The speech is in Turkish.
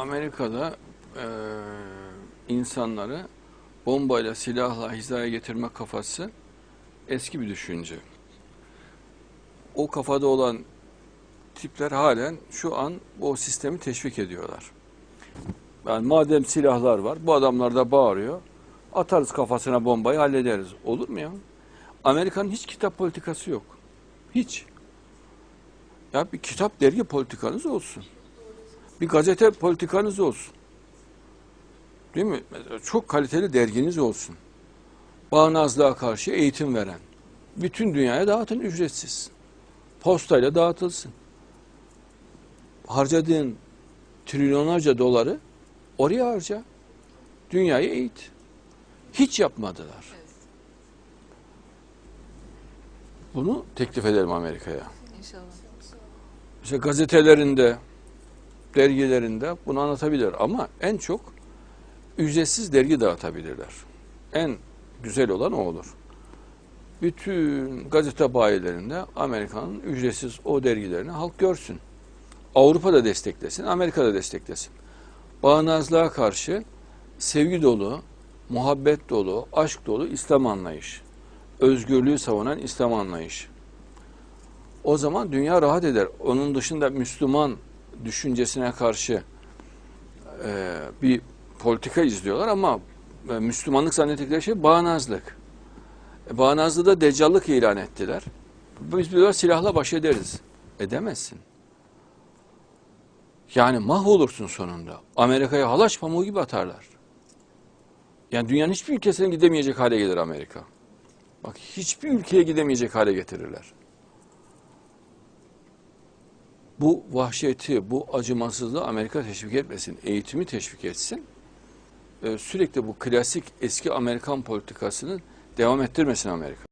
Amerika'da eee, insanları bombayla, silahla hizaya getirme kafası eski bir düşünce. O kafada olan tipler halen şu an o sistemi teşvik ediyorlar. Yani madem silahlar var, bu adamlar da bağırıyor. Atarız kafasına bombayı hallederiz. Olur mu ya? Amerika'nın hiç kitap politikası yok. Hiç. Ya bir kitap dergi politikanız olsun. Bir gazete politikanız olsun. Değil mi? Çok kaliteli derginiz olsun. Bağnazlığa karşı eğitim veren. Bütün dünyaya dağıtın ücretsiz. Postayla dağıtılsın. Harcadığın trilyonlarca doları oraya harca. Dünyayı eğit. Hiç yapmadılar. Bunu teklif ederim Amerika'ya. İnşallah. İşte gazetelerinde, dergilerinde bunu anlatabilir ama en çok ücretsiz dergi dağıtabilirler. En güzel olan o olur. Bütün gazete bayilerinde Amerika'nın ücretsiz o dergilerini halk görsün. Avrupa da desteklesin, Amerika da desteklesin. Bağnazlığa karşı sevgi dolu, muhabbet dolu, aşk dolu İslam anlayış. Özgürlüğü savunan İslam anlayış. O zaman dünya rahat eder. Onun dışında Müslüman düşüncesine karşı e, bir politika izliyorlar ama e, Müslümanlık zannettikleri şey bağnazlık. E, bağnazlığı da deccallık ilan ettiler. Biz diyorlar silahla baş ederiz. Edemezsin. Yani mahvolursun sonunda. Amerika'ya halaç pamuğu gibi atarlar. Yani dünyanın hiçbir ülkesine gidemeyecek hale gelir Amerika. Bak hiçbir ülkeye gidemeyecek hale getirirler. Bu vahşeti, bu acımasızlığı Amerika teşvik etmesin, eğitimi teşvik etsin. Ee, sürekli bu klasik eski Amerikan politikasını devam ettirmesin Amerika.